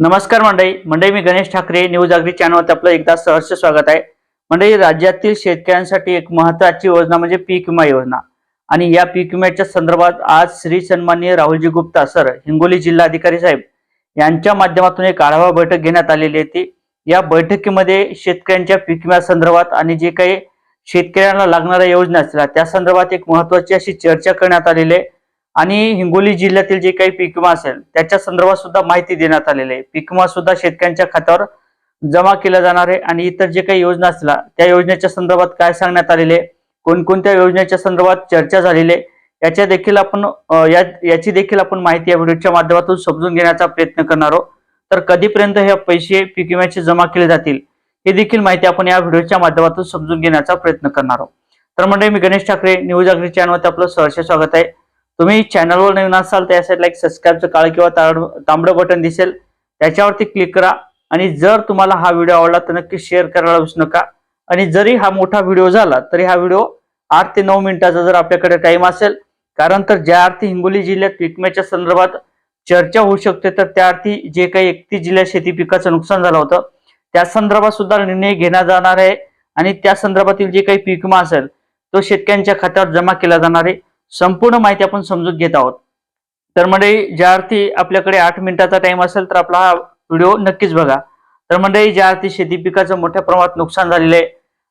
नमस्कार मंडळी. मंडळी मी गणेश ठाकरे न्यूज अग्री चॅनलवर आपलं एकदा सहर्ष स्वागत आहे. मंडळी राज्यातील शेतकऱ्यांसाठी एक महत्वाची योजना म्हणजे पीक विमा योजना. आणि या पीक विम्याच्या संदर्भात आज श्री सन्माननीय राहुलजी गुप्ता सर हिंगोली जिल्हाधिकारी साहेब यांच्या माध्यमातून एक आढावा बैठक घेण्यात आलेली होती. या बैठकीमध्ये शेतकऱ्यांच्या पीक विम्या संदर्भात आणि जे काही शेतकऱ्यांना लागणाऱ्या योजना असतील त्या संदर्भात एक महत्वाची अशी चर्चा करण्यात आलेली आहे. आणि हिंगोली जिल्ह्यातील जे काही पीक विमा असेल त्याच्या संदर्भात सुद्धा माहिती देण्यात आलेली आहे. पीक विमा सुद्धा शेतकऱ्यांच्या खात्यावर जमा केला जाणार आहे आणि इतर जे काही योजना असतील त्या योजनेच्या संदर्भात काय सांगण्यात आलेले आहे कोणकोणत्या योजनेच्या संदर्भात चर्चा झालेली आहे याच्या देखील आपण या याची देखील आपण माहिती या व्हिडिओच्या माध्यमातून समजून घेण्याचा प्रयत्न करणार आहोत. तर कधीपर्यंत हे पैसे पीक विम्याचे जमा केले जातील हे देखील माहिती आपण या व्हिडिओच्या माध्यमातून समजून घेण्याचा प्रयत्न करणार आहोत. तर म्हणजे मी गणेश ठाकरे न्यूज अग्री चॅनलवरती आपलं सहर्ष स्वागत आहे. तुम्ही चॅनलवर नवीन असाल तर या साईडला एक सबस्क्राईबचं काळ किंवा तांबडं बटन दिसेल. त्याच्यावरती क्लिक करा. आणि जर तुम्हाला हा व्हिडिओ आवडला तर नक्की शेअर करायला विसरू नका. आणि जरी हा मोठा व्हिडिओ झाला तरी हा व्हिडिओ आठ ते नऊ मिनिटाचा जर आपल्याकडे टाइम असेल कारण तर ज्या अर्थी हिंगोली जिल्ह्यात पिकम्याच्या संदर्भात चर्चा होऊ शकते तर त्या अर्थी जे काही एकतीस जिल्ह्यात शेती पिकाचं नुकसान झालं होतं त्या संदर्भात सुद्धा निर्णय घेण्यात जाणार आहे. आणि त्या संदर्भातील जे काही पीक विमा असेल तो शेतकऱ्यांच्या खात्यावर जमा केला जाणार आहे. संपूर्ण माहिती आपण समजून घेत आहोत. तर मंडळी ज्या अर्थी आपल्याकडे आठ मिनिटाचा टाइम असेल तर आपला हा व्हिडिओ नक्कीच बघा. तर मंडळी ज्या अर्थी शेती पिकाचं मोठ्या प्रमाणात नुकसान झालेलं आहे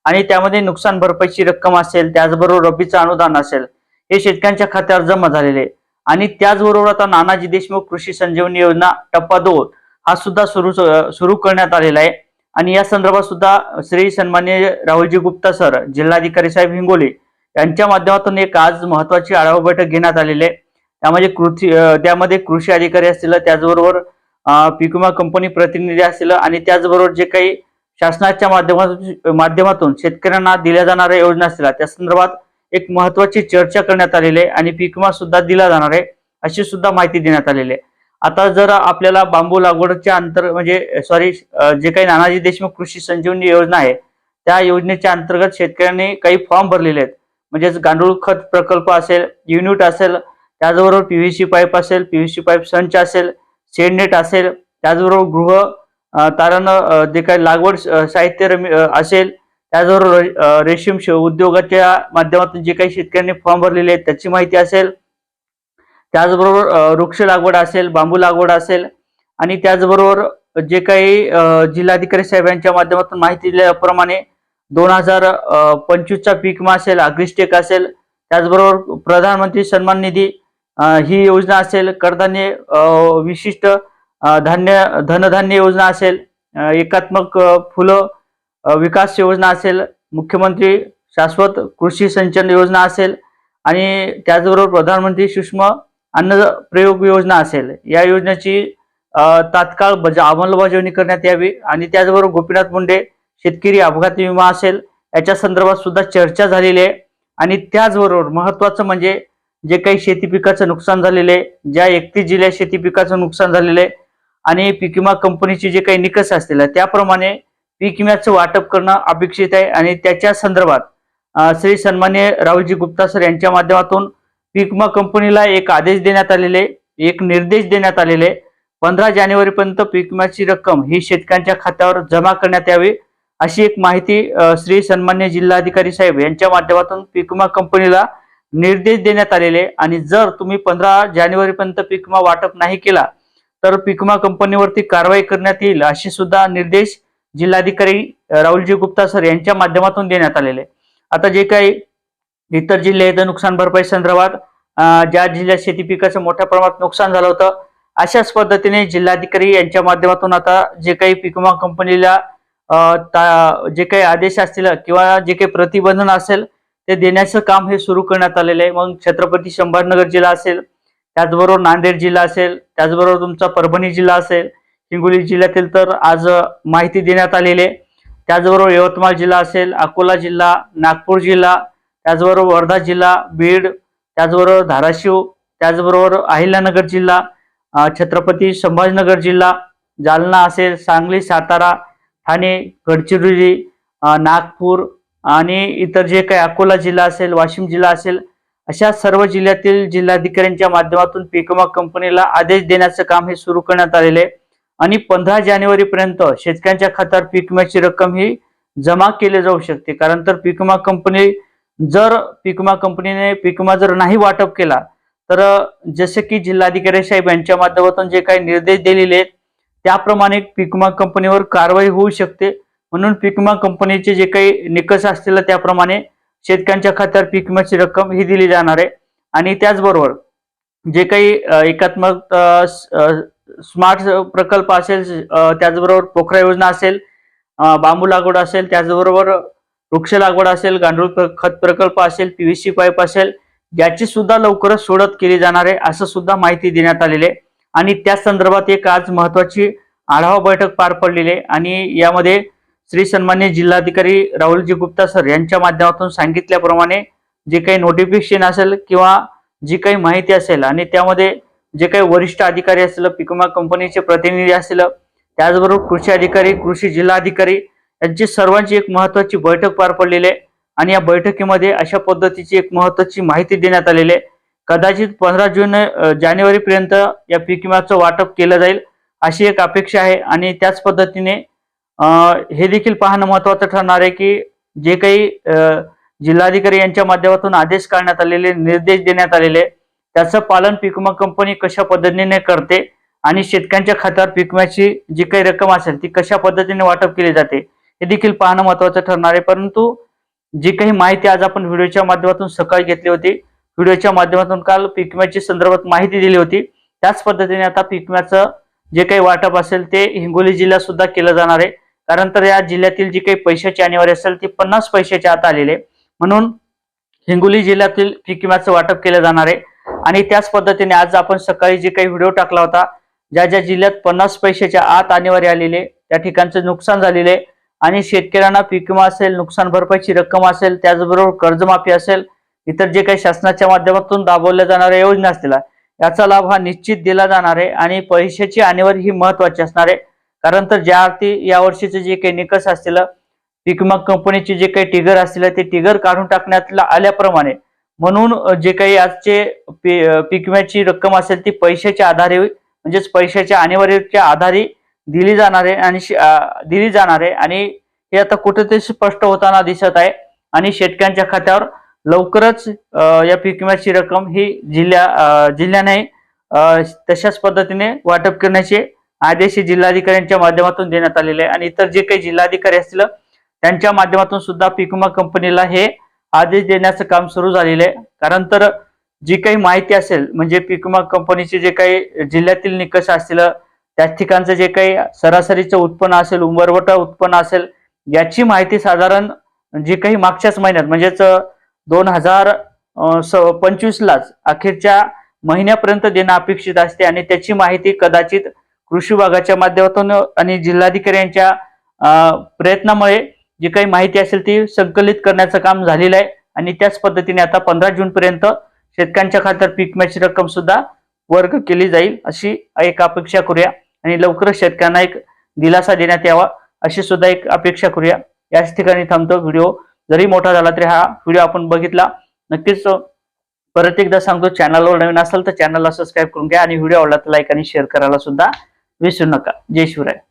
आणि त्यामध्ये नुकसान भरपाईची रक्कम असेल त्याचबरोबर रब्बीचं अनुदान असेल हे शेतकऱ्यांच्या खात्यावर जमा झालेले आहे. आणि त्याचबरोबर आता नानाजी देशमुख कृषी संजीवनी योजना टप्पा दोन हा सुद्धा सुरू सुरू करण्यात आलेला आहे. आणि या संदर्भात सुद्धा श्री सन्मान्य राहुलजी गुप्ता सर जिल्हाधिकारी साहेब हिंगोली यांच्या माध्यमातून एक आज महत्वाची आढावा बैठक घेण्यात आलेली आहे. त्यामध्ये कृषी त्यामध्ये कृषी अधिकारी असतील त्याचबरोबर पिकुमा पीक विमा कंपनी प्रतिनिधी असतील आणि त्याचबरोबर जे काही शासनाच्या माध्यमातून माध्यमातून शेतकऱ्यांना दिल्या जाणाऱ्या योजना असतील त्या संदर्भात एक महत्वाची चर्चा करण्यात आलेली आहे आणि पीक विमा सुद्धा दिला जाणार आहे अशी सुद्धा माहिती देण्यात आलेली आहे. आता जर आपल्याला बांबू लागवडच्या अंतर म्हणजे सॉरी जे काही नानाजी देशमुख कृषी संजीवनी योजना आहे त्या योजनेच्या अंतर्गत शेतकऱ्यांनी काही फॉर्म भरलेले आहेत. म्हणजेच गांडूळ खत प्रकल्प असेल युनिट असेल त्याचबरोबर पीव्हीसी पाईप असेल पीव्हीसी पाईप संच असेल शेडनेट असेल त्याचबरोबर गृह तारण जे काही लागवड साहित्य रमी- असेल त्याचबरोबर रेशीम उद्योगाच्या माध्यमातून जे काही शेतकऱ्यांनी फॉर्म भरलेले आहेत त्याची माहिती असेल. त्याचबरोबर वृक्ष लागवड असेल बांबू लागवड असेल आणि त्याचबरोबर जे काही जिल्हाधिकारी साहेबांच्या माध्यमातून माहिती दिल्याप्रमाणे दोन हजार पंचवीसचा पीक विमा असेल अग्रिस्टेक असेल. त्याचबरोबर प्रधानमंत्री सन्मान निधी ही योजना असेल. कडधान्य विशिष्ट धान्य धनधान्य योजना असेल. एकात्मक फुलं विकास योजना असेल. मुख्यमंत्री शाश्वत कृषी सिंचन योजना असेल. आणि त्याचबरोबर प्रधानमंत्री सूक्ष्म अन्न प्रयोग योजना असेल. या योजनेची तात्काळ बजा अंमलबजावणी करण्यात यावी. आणि त्याचबरोबर गोपीनाथ मुंडे शेतकरी अपघात विमा असेल याच्या संदर्भात सुद्धा चर्चा झालेली आहे. आणि त्याचबरोबर महत्वाचं म्हणजे जे काही शेती पिकाचं नुकसान झालेलं आहे ज्या एकतीस जिल्ह्यात शेती पिकाचं नुकसान झालेलं आहे आणि पीक विमा कंपनीचे जे काही निकष असतील त्याप्रमाणे पीक विम्याचं वाटप करणं अपेक्षित आहे. आणि त्याच्या संदर्भात श्री सन्मान्य राहुलजी गुप्ता सर यांच्या माध्यमातून पीक विमा कंपनीला एक आदेश देण्यात आलेले एक निर्देश देण्यात आलेले पंधरा जानेवारीपर्यंत पीक विम्याची रक्कम ही शेतकऱ्यांच्या खात्यावर जमा करण्यात यावी. अशी एक माहिती श्री सन्मान्य जिल्हाधिकारी साहेब यांच्या माध्यमातून पीक विमा कंपनीला निर्देश देण्यात आलेले आणि जर तुम्ही पंधरा जानेवारी पर्यंत पीक विमा वाटप नाही केला तर पीक विमा कंपनीवरती कारवाई करण्यात येईल असे सुद्धा निर्देश जिल्हाधिकारी राहुलजी गुप्ता सर यांच्या माध्यमातून देण्यात आलेले आता जे काही इतर जिल्हे आहेत नुकसान भरपाई संदर्भात ज्या जिल्ह्यात शेती पिकाचं मोठ्या प्रमाणात नुकसान झालं होतं अशाच पद्धतीने जिल्हाधिकारी यांच्या माध्यमातून आता जे काही पीक विमा कंपनीला जे काही आदेश असतील किंवा जे काही प्रतिबंधन असेल ते देण्याचं काम हे सुरू करण्यात आलेलं आहे. मग छत्रपती संभाजीनगर जिल्हा असेल त्याचबरोबर नांदेड जिल्हा असेल त्याचबरोबर तुमचा परभणी जिल्हा असेल हिंगोली जिल्ह्यातील तर आज माहिती देण्यात आलेली आहे. त्याचबरोबर यवतमाळ जिल्हा असेल अकोला जिल्हा नागपूर जिल्हा त्याचबरोबर वर्धा जिल्हा बीड त्याचबरोबर धाराशिव त्याचबरोबर अहिल्यानगर जिल्हा छत्रपती संभाजीनगर जिल्हा जालना असेल सांगली सातारा ठाणे गडचिरोली नागपूर आणि इतर जे काही अकोला जिल्हा असेल वाशिम जिल्हा असेल अशा सर्व जिल्ह्यातील जिल्हाधिकाऱ्यांच्या माध्यमातून पीकमा कंपनीला आदेश देण्याचं काम हे सुरू करण्यात आलेले आहे. आणि पंधरा जानेवारी पर्यंत शेतकऱ्यांच्या खात्यावर पीक विम्याची रक्कम ही जमा केली जाऊ शकते. कारण तर पीक विमा कंपनी जर पीक विमा कंपनीने पीक विमा जर नाही वाटप केला तर जसे की जिल्हाधिकारी साहेब यांच्या माध्यमातून जे काही निर्देश दिलेले आहेत त्याप्रमाणे पीक विमा कंपनीवर कारवाई होऊ शकते. म्हणून पीक विमा कंपनीचे जे काही निकष असतील त्याप्रमाणे शेतकऱ्यांच्या खात्यावर पीक विम्याची रक्कम ही दिली जाणार आहे. आणि त्याचबरोबर जे काही एकात्मक स्मार्ट प्रकल्प असेल त्याचबरोबर पोखरा योजना असेल बांबू लागवड असेल त्याचबरोबर वृक्ष लागवड असेल गांडूळ प्र- खत प्रकल्प असेल पीव्हीसी पाईप असेल याची सुद्धा लवकरच सोडत केली जाणार आहे असं सुद्धा माहिती देण्यात आलेली आहे. आणि त्या संदर्भात एक आज महत्वाची आढावा बैठक पार पडलेली आहे. आणि यामध्ये श्री सन्मान्य जिल्हाधिकारी राहुलजी गुप्ता सर यांच्या माध्यमातून सांगितल्याप्रमाणे जे काही नोटिफिकेशन असेल किंवा जी काही माहिती असेल आणि त्यामध्ये जे काही वरिष्ठ अधिकारी असतील पिकमा कंपनीचे प्रतिनिधी असतील त्याचबरोबर कृषी अधिकारी कृषी जिल्हाधिकारी यांची सर्वांची एक महत्वाची बैठक पार पडलेली आहे. आणि या बैठकीमध्ये अशा पद्धतीची एक महत्वाची माहिती देण्यात आलेली आहे. कदाचित पंधरा जून जानेवारीपर्यंत या पीक विम्याचं वाटप केलं जाईल अशी एक अपेक्षा आहे आणि त्याच पद्धतीने हे देखील पाहणं महत्वाचं ठरणार आहे की जे काही जिल्हाधिकारी यांच्या माध्यमातून आदेश काढण्यात आलेले निर्देश देण्यात आलेले त्याचं पालन पीक विमा कंपनी कशा पद्धतीने करते आणि शेतकऱ्यांच्या खात्यावर पीक विम्याची जी काही रक्कम असेल ती कशा पद्धतीने वाटप केली जाते हे देखील पाहणं महत्वाचं ठरणार आहे. परंतु जी काही माहिती आज आपण व्हिडिओच्या माध्यमातून सकाळी घेतली होती व्हिडिओच्या माध्यमातून काल पीक विम्याची संदर्भात माहिती दिली होती. त्याच पद्धतीने आता पीक विम्याचं जे काही वाटप असेल ते हिंगोली जिल्ह्यात सुद्धा केलं जाणार आहे. कारण तर या जिल्ह्यातील जी काही पैशाची अनिवार्य असेल ती पन्नास पैशाच्या आत आलेले आहे. म्हणून हिंगोली जिल्ह्यातील पीक विम्याचं वाटप केलं जाणार आहे. आणि त्याच पद्धतीने आज आपण सकाळी जे काही व्हिडिओ टाकला होता ज्या ज्या जिल्ह्यात पन्नास पैशाच्या आत अनिवार्य आलेले त्या ठिकाणचं नुकसान झालेले आहे. आणि शेतकऱ्यांना पीक विमा असेल नुकसान भरपाईची रक्कम असेल त्याचबरोबर कर्जमाफी असेल इतर जे काही शासनाच्या माध्यमातून राबवल्या जाणाऱ्या योजना असतील याचा लाभ हा निश्चित दिला जाणार आहे आणि पैशाची आणीवर ही महत्वाची असणार आहे. कारण तर ज्या अर्थी या वर्षीचे जे काही निकष असतील पीक विमा कंपनीचे जे काही टिगर असतील ते टिगर काढून टाकण्यात आल्याप्रमाणे म्हणून जे काही आजचे पी- पीक विम्याची रक्कम असेल ती पैशाच्या आधारे म्हणजेच पैशाच्या आणीवरीच्या आधारे दिली जाणार आहे आणि दिली जाणार आहे. आणि हे आता कुठेतरी स्पष्ट होताना दिसत आहे. आणि शेतकऱ्यांच्या खात्यावर लवकरच या पीक विम्याची रक्कम ही जिल्ह्या जिल्ह्याने तशाच पद्धतीने वाटप करण्याचे आदेश हे जिल्हाधिकाऱ्यांच्या माध्यमातून देण्यात आलेले आहे. आणि इतर जे काही जिल्हाधिकारी असतील त्यांच्या माध्यमातून सुद्धा पीक विमा कंपनीला हे आदेश देण्याचं काम सुरू झालेलं आहे. कारण तर जी काही माहिती असेल म्हणजे पीक विमा कंपनीचे जे काही जिल्ह्यातील निकष असतील त्याच ठिकाणचं जे काही सरासरीचं उत्पन्न असेल उंबरवटा उत्पन्न असेल याची माहिती साधारण जी काही मागच्याच महिन्यात म्हणजेच दोन हजार पंचवीसलाच अखेरच्या महिन्यापर्यंत देणं अपेक्षित असते आणि त्याची माहिती कदाचित कृषी विभागाच्या माध्यमातून आणि जिल्हाधिकारी यांच्या प्रयत्नामुळे जी काही माहिती असेल ती संकलित करण्याचं काम झालेलं आहे. आणि त्याच पद्धतीने आता पंधरा जून पर्यंत शेतकऱ्यांच्या खात्यात पीक विम्याची रक्कम सुद्धा वर्ग केली जाईल अशी एक अपेक्षा करूया. आणि लवकरच शेतकऱ्यांना एक दिलासा देण्यात यावा अशी सुद्धा एक अपेक्षा करूया. याच ठिकाणी थांबतो. व्हिडिओ जरी मोठा झाला तरी हा व्हिडिओ आपण बघितला. नक्कीच परत एकदा सांगतो चॅनलवर नवीन असाल तर चॅनलला सबस्क्राईब करून घ्या आणि व्हिडिओ आवडला तर लाईक आणि शेअर करायला सुद्धा विसरू नका. जय शिवराय.